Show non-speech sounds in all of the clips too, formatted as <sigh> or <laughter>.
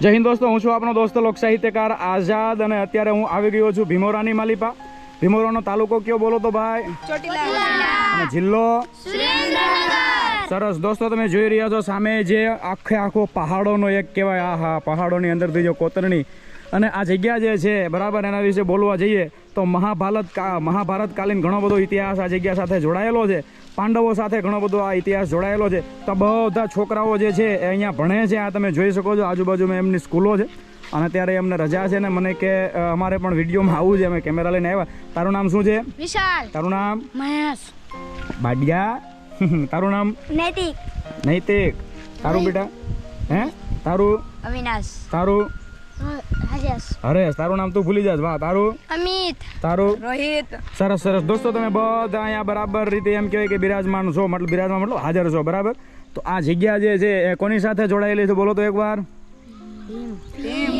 જય હિન્દ દોસ્તો હું છું આપણો દોસ્ત લોક સાહિત્યકાર આઝાદ અને અત્યારે હું આવી ગયો છું ભીમોરાની માલિપા. ભીમોરાનો તાલુકો કયો બોલો તો ભાઈ? અને જિલ્લો? સરસ. દોસ્તો તમે જોઈ રહ્યા છો સામે જે આખે આખો પહાડોનો એક કહેવાય આ હા પહાડોની અંદરથી જો કોતરણી. અને આ જગ્યા જે છે બરાબર એના વિશે બોલવા જઈએ તો મહાભારત મહાભારતકાલીન ઘણો બધો ઇતિહાસ આ જગ્યા સાથે જોડાયેલો છે. પાંડવો સાથે ઘણો બધો આ ઇતિહાસ જોડાયેલો છે. તો બધા છોકરાઓ જે છે એ અહીંયા ભણે છે. આ તમે જોઈ શકો છો આજુબાજુમાં એમની સ્કૂલો છે. અને ત્યારે એમને રજા છે ને મને કે અમારે પણ વિડીયોમાં આવું છે. અમે કેમેરા લઈને આવ્યા. તારું નામ શું છે? વિશાલ. તારું નામ? મહેશ. બાડિયા. <laughs> તારું નામ? નૈતિક. નૈતિક. તારું બેટા? હે? તારું? અવિનાશ. તારું? હરેશ તારું નામ તું ભૂલી જાસ વાહ તારું? અમિત. તારું? રોહિત. સરસ સરસ. દોસ્તો તમે બધા અહીંયા બરાબર રીતે એમ કહેવાય કે બિરાજમાન છો મતલબ બિરાજમાન મતલબ હાજર છો બરાબર? તો આ જગ્યા જે છે એ કોની સાથે જોડાયેલી છે? બોલો તો એકવાર.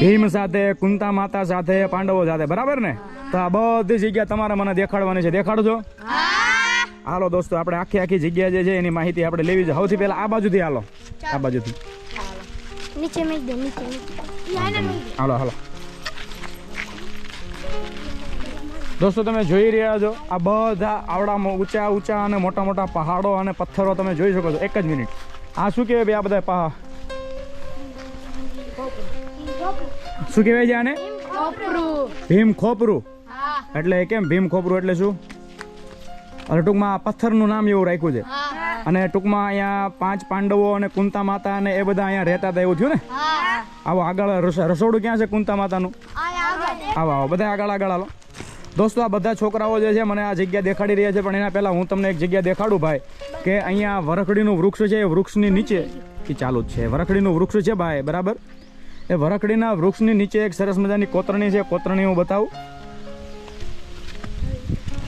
ભીમ સાથે કુંતા માતા સાથે પાંડવો સાથે બરાબર ને? તો આ બધી જગ્યા તમારે મને દેખાડવાની છે. દેખાડજો. હાલો દોસ્તો આપણે આખી આખી જગ્યા જે છે એની માહિતી આપણે લેવી છે. સૌથી પહેલા આ બાજુથી હાલો. આ બાજુથી. નીચે મેક દે નીચે હાલો હાલો. દોસ્તો તમે જોઈ રહ્યા છો આ બધા આવડામાં ઊંચા ઊંચા અને મોટા મોટા પહાડો અને પથ્થરો તમે જોઈ શકો છો. એક જ મિનિટ. આ શું કહેવાય ભાઈ આ બધા પહાડ? શું કહેવાય છે આને? ભીમ ખોપરું. એટલે કેમ ભીમ ખોપરું એટલે શું? એટલે ટૂંકમાં પથ્થરનું નામ એવું રાખ્યું છે. અને ટૂંકમાં અહીંયા પાંચ પાંડવો અને કુંતા માતા અને એ બધા અહીંયા રહેતા હતા એવું થયું ને? આવો આગળ રસોડું ક્યાં છે કુંતા માતાનું? આવો આવો બધા આગળ આગળ આવો દોસ્તો આ બધા છોકરાઓ જે છે મને આ જગ્યા દેખાડી રહ્યા છે પણ એના પહેલાં હું તમને એક જગ્યા દેખાડું ભાઈ કે અહીંયા વરખડીનું વૃક્ષ છે એ વૃક્ષની નીચે. એ ચાલુ જ છે વરખડીનું વૃક્ષ છે ભાઈ બરાબર? એ વરખડીના વૃક્ષની નીચે એક સરસ મજાની કોતરણી છે કોતરણી હું બતાવું.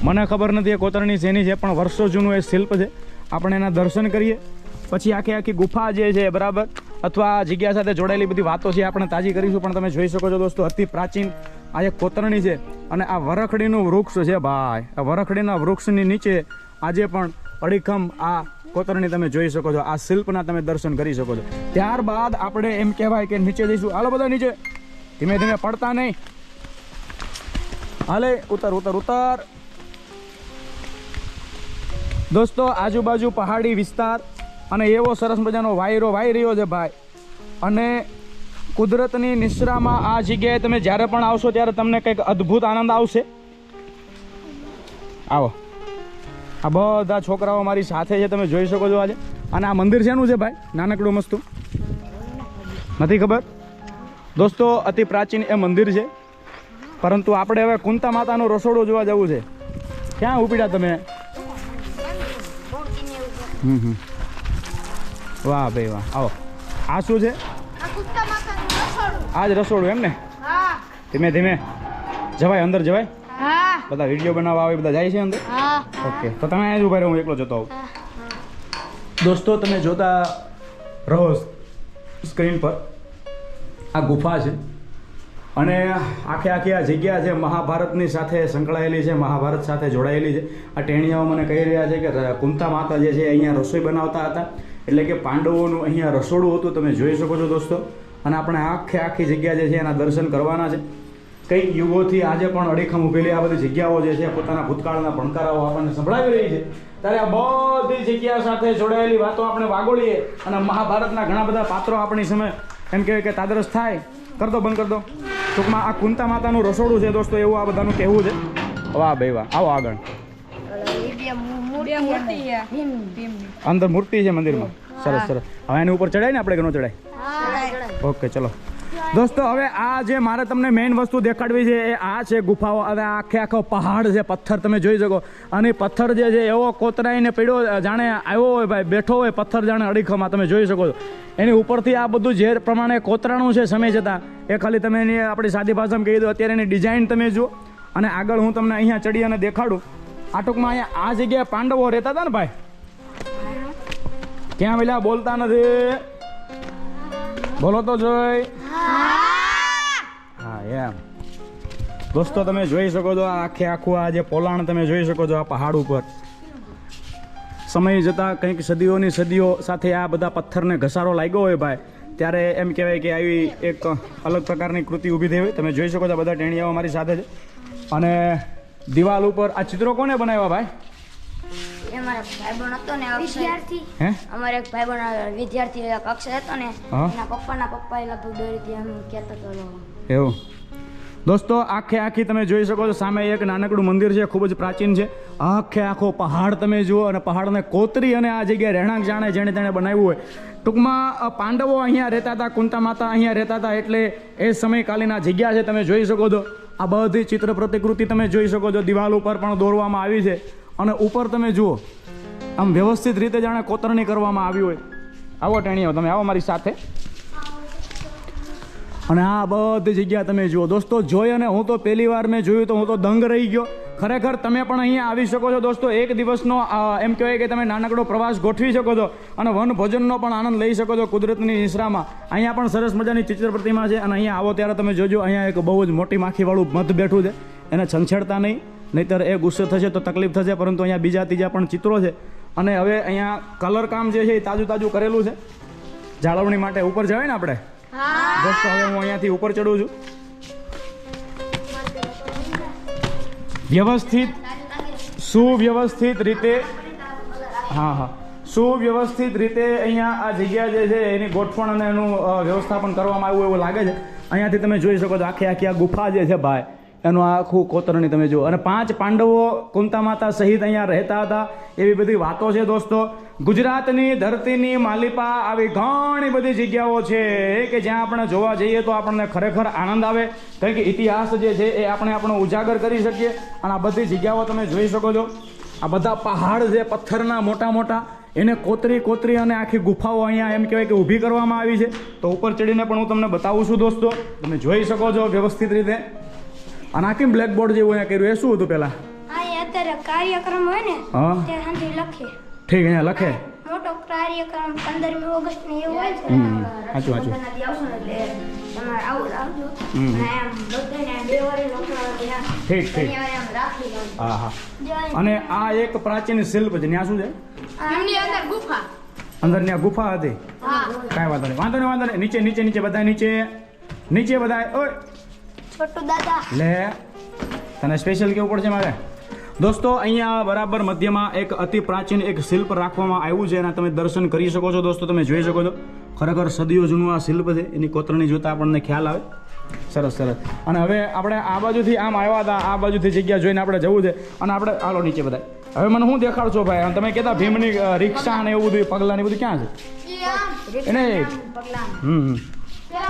મને ખબર નથી એ કોતરણી શેની છે, પણ વર્ષો જૂનું એ શિલ્પ છે. આપણે એના દર્શન કરીએ. પછી આખી આખી ગુફા જે છે, બરાબર? અથવા આ જગ્યા સાથે જોડાયેલી બધી વાતો છે આપણે તાજી કરીશું, પણ તમે જોઈ શકો છો દોસ્તો, અતિ પ્રાચીન આ એક કોતરણી છે. અને આ વરખડીનું વૃક્ષ છે ભાઈ. આ વરખડીના વૃક્ષની નીચે આજે પણ અડીખમ આ કોતરણી તમે જોઈ શકો છો. આ શિલ્પના તમે દર્શન કરી શકો છો. ત્યારબાદ આપણે એમ કહેવાય કે નીચે જઈશું. હાલો બધા નીચે. ધીમે ધીમે પડતા નહીં. હાલે, ઉતર ઉતર ઉતર. દોસ્તો, આજુબાજુ પહાડી વિસ્તાર અને એવો સરસ મજાનો વાયરો વાઈ રહ્યો છે ભાઈ. અને કુદરતની નિશ્રામાં આ જગ્યાએ તમે જ્યારે પણ આવશો ત્યારે તમને કંઈક અદ્ભુત આનંદ આવશે. આવો. આ બધા છોકરાઓ મારી સાથે છે, તમે જોઈ શકો છો આજે. અને આ મંદિર શેનું છે ભાઈ? નાનકડું મસ્તું. નથી ખબર? દોસ્તો, અતિ પ્રાચીન એ મંદિર છે. પરંતુ આપણે હવે કુંતા માતાનું રસોડું જોવા જવું છે. ક્યાં ઉપડ્યા તમે? હમ હમ. વાહ ભાઈ વાહ. આવો. આ શું છે? આ જ રસોડું એમ ને? ધીમે ધીમે. જવાય અંદર જવાય? બધા વીડિયો બનાવવા આવે બધા જાય છે અંદર? ઓકે. તો તમે અહીંયા જ ઊભા હું એકલો જતો આવું. દોસ્તો તમે જોતા રહો સ્ક્રીન પર. આ ગુફા છે. અને આખે આખી આ જગ્યા છે મહાભારતની સાથે સંકળાયેલી છે, મહાભારત સાથે જોડાયેલી છે. આ ટેણીયાઓ મને કહી રહ્યા છે કે કુંતા માતા જે છે અહીંયા રસોઈ બનાવતા હતા. એટલે કે પાંડવોનું અહીંયા રસોડું હતું, તમે જોઈ શકો છો દોસ્તો. અને આપણે આખે આખી જગ્યા જે છે એના દર્શન કરવાના છે. કઈ યુગોથી આજે પણ અડીખમ ઉભેલી આ બધી જગ્યાઓ જે છે, પોતાના ભૂતકાળના ભણકારાઓ આપણને સંભળાવી રહી છે. ત્યારે આ બધી જગ્યા સાથે જોડાયેલી વાતો આપણે વાગોળીએ અને મહાભારતના ઘણા બધા પાત્રો આપણી સામે એમ કહેવાય કે તાદરસ થાય. કર દો, બંધ કર દો. ટૂંકમાં આ કુંતા માતાનું રસોડું છે દોસ્તો એવું આ બધાનું કહેવું છે. વાહ ભાઈ વાહ આવો આગળ. અંદર મૂર્તિ છે મંદિરમાં. સરસ સરસ. હવે એની ઉપર ચડાય ને આપણે કે ન ચડાય ઓકે ચલો. દોસ્તો, હવે આ જે મારે તમને મેઇન વસ્તુ દેખાડવી છે, એ આ છે ગુફાઓ. હવે આખે આખો પહાડ છે, પથ્થર તમે જોઈ શકો. અને પથ્થર જે છે, એવો કોતરાઈને પીડ્યો જાણે આવ્યો હોય ભાઈ, બેઠો હોય, પથ્થર જાણે અડીખમાં, તમે જોઈ શકો છો. એની ઉપરથી આ બધું જે પ્રમાણે કોતરાણું છે, સમય જતાં. એ ખાલી તમે એની આપણી સાદી ભાષામાં કહી દો, અત્યારે એની ડિઝાઇન તમે જુઓ. અને આગળ હું તમને અહીંયા ચડી અને દેખાડું. આ ટૂંકમાં અહીંયા આ જગ્યાએ પાંડવો રહેતા હતા ને ભાઈ? ક્યાં પેલા બોલતા નથી. બોલો તો જોઈ. દોસ્તો તમે જોઈ શકો છો આખે આખું આ જે પોલાણ તમે જોઈ શકો છો આ પહાડ ઉપર. સમય જતાં કંઈક સદીઓની સદીઓ સાથે આ બધા પથ્થરને ઘસારો લાગ્યો હોય ભાઈ ત્યારે એમ કહેવાય કે આવી એક અલગ પ્રકારની કૃતિ ઊભી થઈ હોય. તમે જોઈ શકો છો બધા ટેણીયાઓ મારી સાથે છે. અને દિવાલ ઉપર આ ચિત્રો કોને બનાવ્યા ભાઈ? એ ભાઈબંધ હતો ને વિદ્યાર્થી. હે? અમારો એક ભાઈબંધ વિદ્યાર્થી એક હતો ને એના પપ્પાના પપ્પાએ લગભગ દોરી એમ કહેતો હતો એવું? દોસ્તો, આખે આખી તમે જોઈ શકો છો, સામે એક નાનકડું મંદિર છે, ખૂબ જ પ્રાચીન છે. આખે આખો પહાડ તમે જુઓ અને પહાડને કોતરી અને આ જગ્યાએ રહેણાંક જાણે જેણે તેણે બનાવ્યું હોય. ટૂંકમાં પાંડવો અહીંયા રહેતા હતા, કુંતા માતા અહીંયા રહેતા હતા, એટલે એ સમયકાલીન આ જગ્યા છે, તમે જોઈ શકો છો. આ બધી ચિત્ર પ્રતિકૃતિ તમે જોઈ શકો છો, દિવાલ ઉપર પણ દોરવામાં આવી છે. અને ઉપર તમે જુઓ, આમ વ્યવસ્થિત રીતે જાણે કોતરણી કરવામાં આવી હોય. આવો ટેણીઓ, તમે આવો મારી સાથે. અને આ બધી જગ્યા તમે જુઓ. દોસ્તો, જોઈ અને હું તો પહેલી વાર મેં જોયું તો હું તો દંગ રહી ગયો. ખરેખર તમે પણ અહીંયા આવી શકો છો. દોસ્તો, એક દિવસનો એમ કહેવાય કે તમે નાનકડો પ્રવાસ ગોઠવી શકો છો અને વન ભોજનનો પણ આનંદ લઈ શકો છો કુદરતની નિશ્રામાં અહીંયા પણ સરસ મજાની ચિત્ર પ્રતિમા છે અને અહીંયા આવો ત્યારે તમે જોજો, અહીંયા એક બહુ જ મોટી માખીવાળું મધ બેઠું છે. એને છંછેડતા નહીં, નહીંતર એ ગુસ્સે થશે તો તકલીફ થશે, પરંતુ અહીંયા બીજા ત્રીજા પણ ચિત્રો છે. અને હવે અહીંયા કલર કામ જે છે એ તાજું તાજું કરેલું છે. જાળવણી માટે ઉપર જવાય ને આપણે? દોસ્તો હવે હું અહીંયાથી ઉપર ચડું છું. વ્યવસ્થિત, સુવ્યવસ્થિત રીતે, હા હા. સુવ્યવસ્થિત રીતે અહીંયા આ જગ્યા જે છે, એની ગોઠવણ અને એનું વ્યવસ્થાપન કરવામાં આવ્યું એવું લાગે છે. અહીંયાથી તમે જોઈ શકો છો આખી આખી આ ગુફા જે છે ભાઈ. એનું આખું કોતરણી તમે જુઓ. અને પાંચ પાંડવો કુંતા માતા સહિત અહીંયા રહેતા હતા. એવી બધી વાતો છે દોસ્તો. ગુજરાતની ધરતીની માલિપા આવી ઘણી બધી જગ્યાઓ છે કે જ્યાં આપણે જોવા જઈએ તો આપણને ખરેખર આનંદ આવે. કારણ કે ઇતિહાસ જે છે એ આપણે આપણો ઉજાગર કરી શકીએ. અને આ બધી જગ્યાઓ તમે જોઈ શકો છો. આ બધા પહાડ છે, પથ્થરના મોટા મોટા. એને કોતરી કોતરી અને આખી ગુફાઓ અહીંયા એમ કહેવાય કે ઊભી કરવામાં આવી છે. તો ઉપર ચડીને પણ હું તમને બતાવું છું દોસ્તો. તમે જોઈ શકો છો વ્યવસ્થિત રીતે. અને બ્લેક બ્લેકબોર્ડ જેવું અહીંયા કર્યું? એ શું હતું પહેલાં? હા એ અત્યારે કાર્યક્રમ હોય ને હા. તે સાંજે લખે. ઠીક અહીંયા લખે. મોટો કાર્યક્રમ પંદરમી ઓગસ્ટ ને એવું હોય છે. સાચું સાચું. રક્ષાબંધનના દી આવશો ને એટલે તમારે આવું આવજો હમ. અને બધાને બે વારે ઠીક હા હા. અને આ એક પ્રાચીન શિલ્પ છે. ત્યાં શું છે? એમની અંદર ગુફા. અંદર ત્યાં ગુફા હતી? કાંઈ વાંધો નહીં વાંધો નહીં વાંધો નહીં. નીચે નીચે નીચે બધા નીચે. નીચે બધા ઓય. છોટુ દાદા. લે તને સ્પેશિયલ કેવું પડશે મારે? દોસ્તો અહીંયા બરાબર મધ્યમાં એક અતિ પ્રાચીન એક શિલ્પ રાખવામાં આવ્યું છે એના તમે દર્શન કરી શકો છો દોસ્તો તમે જોઈ શકો છો. ખરેખર સદીઓ જૂનું આ શિલ્પ છે એની કોતરણી જોતા આપણને ખ્યાલ આવે. સરસ સરસ. અને હવે આપણે આ બાજુથી આમ આવ્યા હતા આ બાજુથી જગ્યા જોઈને આપણે જવું છે. અને આપણે આલો નીચે બધા હવે મને શું દેખાડશો ભાઈ? તમે કહેતા ભીમની રિક્ષા ને એવું બધું પગલા ને બધું ક્યાં છે? એને હમ.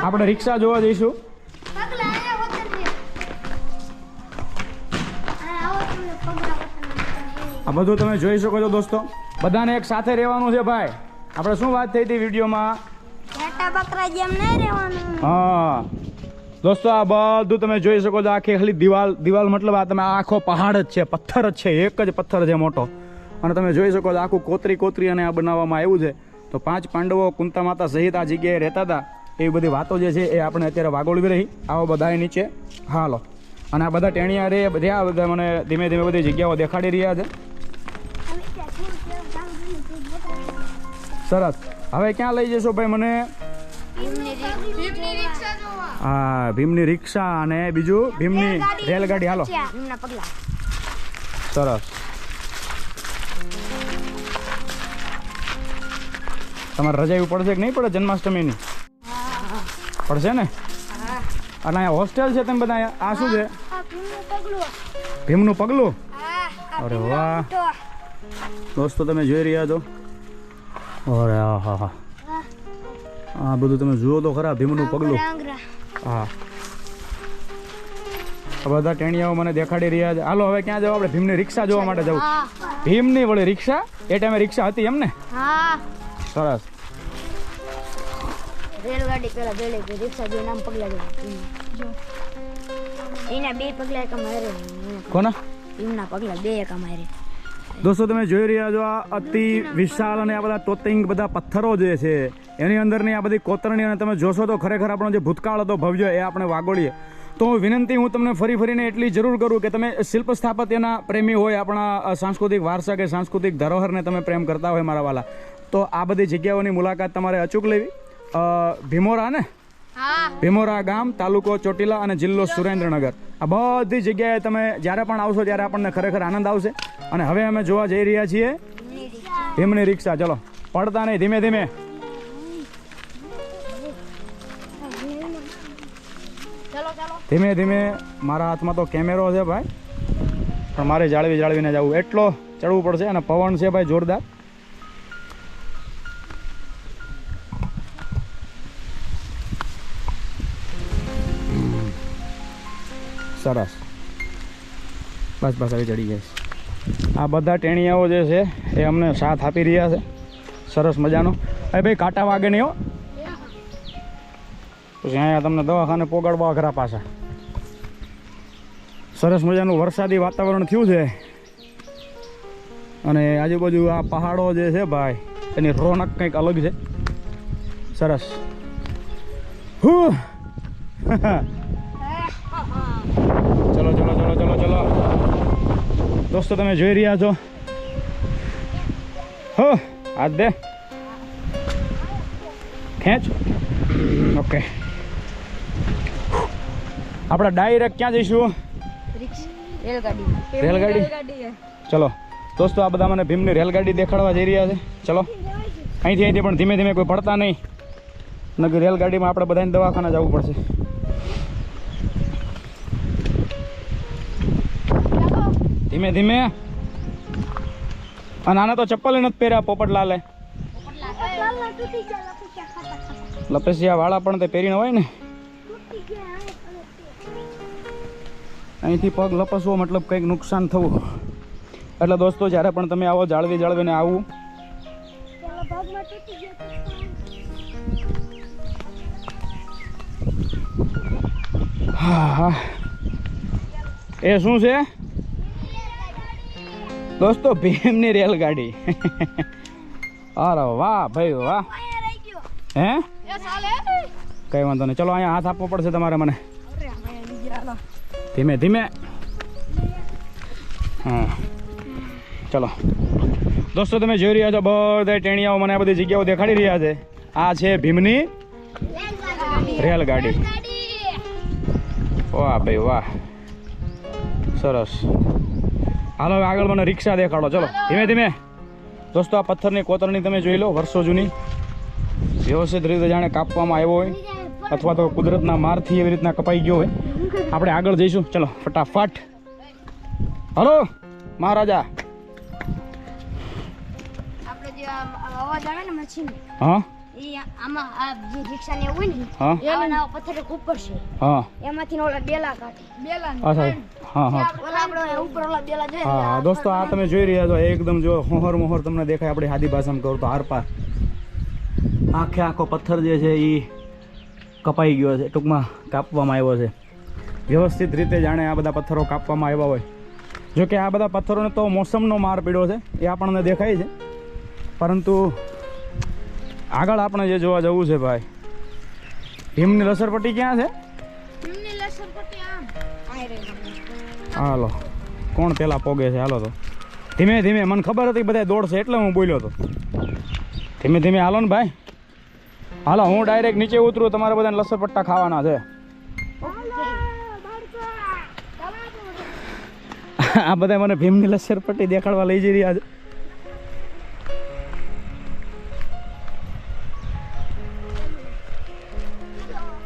આપણે રિક્ષા જોવા જઈશું. આ બધું તમે જોઈ શકો છો દોસ્તો. બધાને એક સાથે રહેવાનું છે ભાઈ. આપણે શું વાત થઈ હતી વિડીયોમાં? હા. દોસ્તો આ બધું તમે જોઈ શકો છો. આખી ખાલી દિવાલ દિવાલ મતલબ આ તમે આખો પહાડ જ છે પથ્થર જ છે એક જ પથ્થર છે મોટો. અને તમે જોઈ શકો છો આખું કોતરી કોતરી અને આ બનાવવામાં આવ્યું છે. તો પાંચ પાંડવો કુંતા માતા સહિત આ જગ્યાએ રહેતા હતા. એવી બધી વાતો જે છે એ આપણે અત્યારે વાગોળવી રહી. આવો બધાએ નીચે. હાલો. અને આ બધા ટેણિયા રે બધા બધા મને ધીમે ધીમે બધી જગ્યાઓ દેખાડી રહ્યા છે. સરસ. હવે ક્યાં લઈ જશો ભાઈ મને? ભીમની રિક્ષા જોવા. હા ભીમની રિક્ષા અને બીજું ભીમની રેલગાડી હાલો. સરસ. તમારે રજા એવી પડશે કે નહીં પડે જન્માષ્ટમીની? પડશે ને? અને અહીંયા હોસ્ટેલ છે તમે બધા આ શું છે? ભીમનું પગલું. ભીમનું પગલું? હા આ અરે વાહ. દોસ્તો તમે જોઈ રહ્યા છો. અરે હા હા હા. હા. આ બધું તમે જુઓ તો ખરા ભીમનું પગલું. હા. બધા ટેણિયાઓ મને દેખાડી રહ્યા છે. હાલો હવે ક્યાં જવું? આપણે ભીમની રિક્ષા જોવા માટે જવું. ભીમ ભીમની વળી રિક્ષા? એ ટાઈમે રિક્ષા હતી એમ ને સરસ. રેલગાડી પેલા જોઈ રિક્ષા પગલા જો. એના બે પગલા એક અમારે કોના? એમના પગલા બે એક અમારે દોસ્તો તમે જોઈ રહ્યા છો આ અતિ વિશાળ અને આ બધા તોતિંગ બધા પથ્થરો જે છે એની અંદરની આ બધી કોતરણી અને તમે જોશો તો ખરેખર આપણો જે ભૂતકાળ હતો ભવ્ય એ આપણે વાગોળીએ. તો વિનંતી હું તમને ફરી ફરીને એટલી જરૂર કરું કે તમે શિલ્પ સ્થાપત્યના પ્રેમી હોય આપણા સાંસ્કૃતિક વારસા કે સાંસ્કૃતિક ધરોહરને તમે પ્રેમ કરતા હોય મારા વાલા. તો આ બધી જગ્યાઓની મુલાકાત તમારે અચૂક લેવી. ભીમોરા ને? ભીમોરા ગામ તાલુકો ચોટીલા અને જિલ્લો સુરેન્દ્રનગર. આ બધી જગ્યાએ તમે જ્યારે પણ આવશો ત્યારે આપણને ખરેખર આનંદ આવશે. અને હવે અમે જોવા જઈ રહ્યા છીએ ભીમની રિક્ષા. ચલો, પડતા નહીં, ધીમે ધીમે. ધીમે ધીમે, મારા હાથમાં તો કેમેરો છે ભાઈ. પણ મારે જાળવી જાળવીને જવું એટલો ચડવું પડશે અને પવન છે ભાઈ જોરદાર. સરસ. બસ બસ, હવે ચડી જઈશ. આ બધા ટેણિયાઓ જે છે, એ અમને સાથ આપી રહ્યા છે. સરસ મજાનો. એ ભાઈ, કાંટા વાગે નહીં હો. પછી અહીંયા તમને દવાખાને પોગાડવા ઘરા પાછા. સરસ મજાનું વરસાદી વાતાવરણ થયું છે. અને આજુબાજુ આ પહાડો જે છે ભાઈ, એની રોનક કંઈક અલગ છે. સરસ. હું <laughs> ચલો ચલો ચલો ચલો ચલો દોસ્તો તમે જોઈ રહ્યા છો. હો હાથ દે. ખેંચ. ઓકે. આપણે ડાયરેક્ટ ક્યાં જઈશું? રેલગાડી. ચલો દોસ્તો આ બધા મને ભીમની રેલગાડી દેખાડવા જઈ રહ્યા છે. ચલો. અહીંથી અહીંથી પણ ધીમે ધીમે કોઈ પડતા નહીં. નકર રેલગાડીમાં આપણે બધાને દવાખાના જવું પડશે. ધીમે ધીમે. અને આને તો ચપ્પલ નથી પહેર્યા પોપટલાલે લપસ્યા વાળા પણ તે પહેરીને હોય ને. અહીંથી પગ લપસવો મતલબ કંઈક નુકસાન થવું. એટલે દોસ્તો, જ્યારે પણ તમે આવો જાળવી જાળવીને આવું. હા હા. એ શું છે? દોસ્તો ભીમની રેલગાડી. અરે વાહ ભાઈ વાહ. હે? કઈ વાંધો નહીં. ચલો અહીંયા હાથ આપવો પડશે તમારે મને. ધીમે ધીમે. હા ચલો. દોસ્તો તમે જોઈ રહ્યા છો બધા ટેણીયાઓ મને આ બધી જગ્યાઓ દેખાડી રહ્યા છે. આ છે ભીમની રેલગાડી. વાહ ભાઈ વાહ. સરસ. હાલો હવે આગળ મને રિક્ષા દેખાડો. ચલો ધીમે ધીમે. દોસ્તો આ પથ્થરની કોતરણી તમે જોઈ લો વર્ષો જૂની. વ્યવસ્થિત રીતે જાણે કાપવામાં આવ્યો હોય અથવા તો કુદરતના મારથી એવી રીતના કપાઈ ગયો હોય. આપણે આગળ જઈશું. ચલો ફટાફટ. હલો મહારાજા. હા? આમાં આ જે રિક્ષા ને હોય ને હા? આવા પથ્થર ઉપર છે. હા. એમાંથી ઓલા બેલા કાઢે. બેલા અચ્છા હા હા. ઓલા ઉપર ઓલા બેલા જોઈએ હા હા દોસ્તો આ તમે જોઈ રહ્યા છો એકદમ જો હોહર મોહર તમને દેખાય આપણી હાદી ભાષામાં કહું તો આરપાર આખે આખો પથ્થર જે છે એ કપાઈ ગયો છે ટૂંકમાં કાપવામાં આવ્યો છે. વ્યવસ્થિત રીતે જાણે આ બધા પથ્થરો કાપવામાં આવ્યા હોય. જોકે આ બધા પથ્થરોને તો મોસમનો માર પીડ્યો છે એ આપણને દેખાય છે. પરંતુ આગળ આપણે જે જોવા જવું છે ભાઈ ભીમની લસરપટ્ટી ક્યાં છે? હાલો કોણ પેલા પોગે છે? હાલો તો. ધીમે ધીમે મને ખબર હતી બધા દોડશે એટલે હું બોલ્યો હતો ધીમે ધીમે હાલો ને ભાઈ. હાલો હું ડાયરેક્ટ નીચે ઉતરું તમારે બધાને લસરપટ્ટા ખાવાના છે. આ બધા મને ભીમની લસરપટ્ટી દેખાડવા લઈ જઈ રહ્યા છે.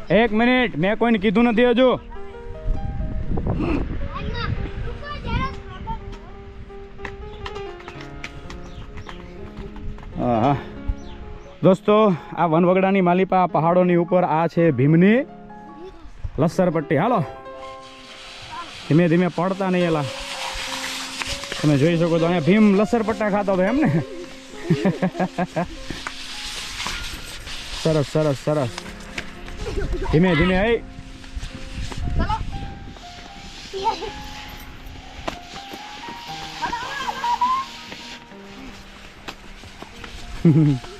એક મિનિટ, મેં કોઈને કીધું નથી હજુ. દોસ્તો, આ વનવગડાની માલિપા પહાડોની ઉપર આ છે ભીમની લસરપટ્ટી હાલો. ધીમે ધીમે પડતા નહીં એલા. તમે જોઈ શકો તો અહીંયા ભીમ લસરપટ્ટા ખાતો હતો એમ ને <laughs> સરસ સરસ સરસ. 前面前面哎。<laughs>